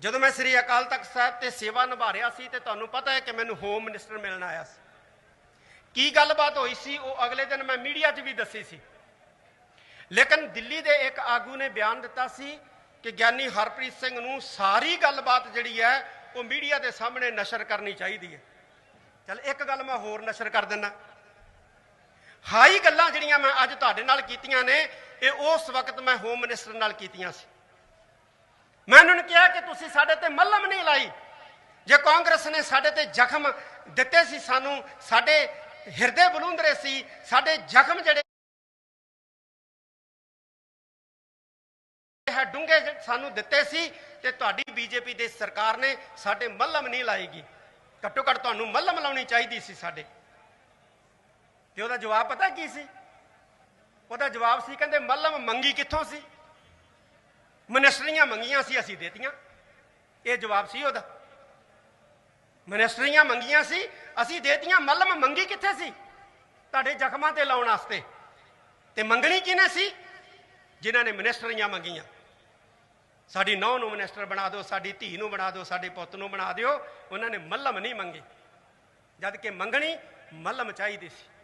ਜਦੋਂ ਮੈਂ ਸ੍ਰੀ ਅਕਾਲ ਤਖਤ ਸਾਹਿਬ ਤੇ ਸੇਵਾ ਨਿਭਾ ਰਿਹਾ ਸੀ ਤੇ ਤੁਹਾਨੂੰ ਪਤਾ ਹੈ ਕਿ ਮੈਨੂੰ ਹੋਮ ਮਿਨਿਸਟਰ ਮਿਲਣ ਆਇਆ ਸੀ। ਕੀ ਗੱਲਬਾਤ ਹੋਈ ਸੀ, ਉਹ ਅਗਲੇ ਦਿਨ ਮੈਂ ਮੀਡੀਆ 'ਚ ਵੀ ਦੱਸੀ ਸੀ। ਲੇਕਿਨ ਦਿੱਲੀ ਦੇ ਇੱਕ ਆਗੂ ਨੇ ਬਿਆਨ ਦਿੱਤਾ ਸੀ ਕਿ ਗਿਆਨੀ ਹਰਪ੍ਰੀਤ ਸਿੰਘ ਨੂੰ ਸਾਰੀ ਗੱਲਬਾਤ ਜਿਹੜੀ ਹੈ, ਉਹ ਮੀਡੀਆ ਦੇ ਸਾਹਮਣੇ ਨਸ਼ਰ ਕਰਨੀ ਚਾਹੀਦੀ ਹੈ। ਚਲ ਇੱਕ ਗੱਲ ਮੈਂ ਹੋਰ ਨਸ਼ਰ ਕਰ ਦਿੰਦਾ। ਹਾਈ ਗੱਲਾਂ ਜਿਹੜੀਆਂ ਮੈਂ ਅੱਜ ਤੁਹਾਡੇ ਨਾਲ ਕੀਤੀਆਂ ਨੇ, ਇਹ ਉਸ ਵਕਤ ਮੈਂ ਹੋਮ ਮਿਨਿਸਟਰ ਨਾਲ ਕੀਤੀਆਂ ਸੀ। ਮੈਂ ਉਹਨਾਂ ਨੂੰ ਕਿਹਾ ਕਿ ਤੁਸੀਂ ਸਾਡੇ ਤੇ ਮੱਲਮ ਨਹੀਂ ਲਾਈ। ਜੇ ਕਾਂਗਰਸ ਨੇ ਸਾਡੇ ਤੇ ਜ਼ਖਮ ਦਿੱਤੇ ਸੀ, ਸਾਨੂੰ ਸਾਡੇ ਹਿਰਦੇ ਬਲੂੰਦਰੇ ਸੀ, ਸਾਡੇ ਜ਼ਖਮ ਜਿਹੜੇ ਹੈ, ਡੂੰਘੇ ਸਾਨੂੰ ਦਿੱਤੇ ਸੀ ਤੇ ਤੁਹਾਡੀ ਬੀਜੇਪੀ ਦੇ ਸਰਕਾਰ ਨੇ ਸਾਡੇ ਮੱਲਮ ਨਹੀਂ ਲਾਏਗੀ ਘੱਟੋ ਘੱਟ ਤੁਹਾਨੂੰ ਮੱਲਮ ਲਾਉਣੀ ਚਾਹੀਦੀ ਸੀ ਸਾਡੇ। ਤੇ ਉਹਦਾ ਜਵਾਬ ਪਤਾ ਕੀ ਸੀ? ਉਹਦਾ ਜਵਾਬ ਸੀ, ਕਹਿੰਦੇ ਮੱਲਮ ਮੰਗੀ ਕਿੱਥੋਂ ਸੀ? ਮਨਿਸਟਰੀਆਂ ਮੰਗੀਆਂ ਸੀ, ਅਸੀਂ ਦੇਤੀਆਂ। ਇਹ ਜਵਾਬ ਸੀ ਉਹਦਾ। ਮਨਿਸਟਰੀਆਂ ਮੰਗੀਆਂ ਸੀ, ਅਸੀਂ ਦੇਤੀਆਂ, ਮੱਲਮ ਮੰਗੀ ਕਿੱਥੇ ਸੀ? ਤੁਹਾਡੇ ਜ਼ਖਮਾਂ ਤੇ ਲਾਉਣ ਵਾਸਤੇ। ਤੇ ਮੰਗਣੀ ਕਿਹਨੇ ਸੀ? ਜਿਨ੍ਹਾਂ ਨੇ ਮਨਿਸਟਰੀਆਂ ਮੰਗੀਆਂ। ਸਾਡੀ ਨੌ ਨੂੰ ਮਨਿਸਟਰ ਬਣਾ ਦਿਓ, ਸਾਡੀ ਧੀ ਨੂੰ ਬਣਾ ਦਿਓ, ਸਾਡੇ ਪੁੱਤ ਨੂੰ ਬਣਾ ਦਿਓ। ਉਹਨਾਂ ਨੇ ਮੱਲਮ ਨਹੀਂ ਮੰਗੀ। ਜਦ ਕਿ ਮੰਗਣੀ ਮੱਲਮ ਚਾਹੀਦੀ ਸੀ।